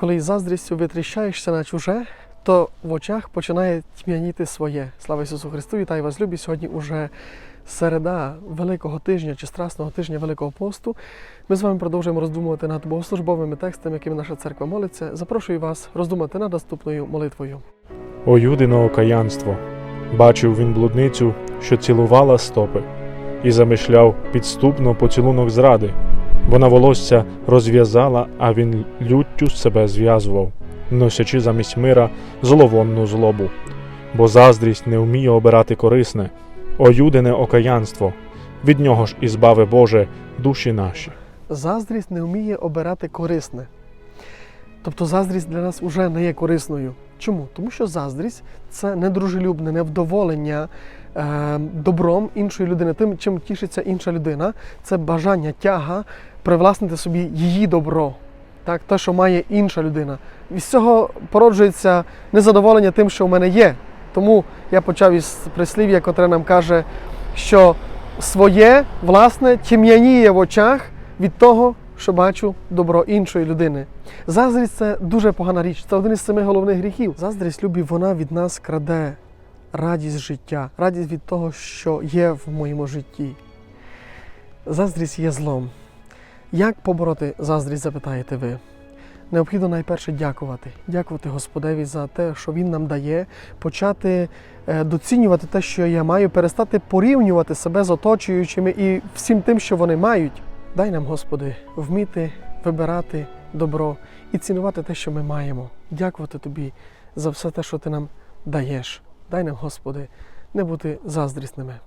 Коли із заздрістю витріщаєшся на чуже, то в очах починає тьмяніти своє. Слава Ісусу Христу! Вітаю вас, любі! Сьогодні уже середа Великого тижня чи Страсного тижня Великого посту. Ми з вами продовжуємо роздумувати над богослужбовими текстами, якими наша церква молиться. Запрошую вас роздумати над наступною молитвою. О юдино окаянство! Бачив він блудницю, що цілувала стопи, і замишляв підступно поцілунок зради. Вона волосся розв'язала, а він люттю себе зв'язував, носячи замість мира зловонну злобу. Бо заздрість не вміє обирати корисне, о юдине окаянство, від нього ж і збави Боже душі наші. Заздрість не вміє обирати корисне. Тобто заздрість для нас вже не є корисною. Чому? Тому що заздрість це недружелюбне, невдоволення е, добром іншої людини, тим, чим тішиться інша людина, це бажання тяга привласнити собі її добро, так, те, що має інша людина. І цього породжується незадоволення тим, що в мене є. Тому я почав із прислів'я, котре нам каже, що своє власне тім'яніє в очах від того, що бачу добро іншої людини. Заздрість це дуже погана річ. Це один із семи головних гріхів. Заздрість, любі, вона від нас краде радість життя, радість від того, що є в моєму житті. Заздрість є злом. Як побороти заздрість, запитаєте ви? Необхідно найперше дякувати. Дякувати Господеві за те, що Він нам дає, почати е, доцінювати те, що я маю, перестати порівнювати себе з оточуючими і всім тим, що вони мають. Дай нам, Господи, вміти вибирати добро і цінувати те, що ми маємо. Дякувати Тобі за все те, що Ти нам даєш. Дай нам, Господи, не бути заздрісними.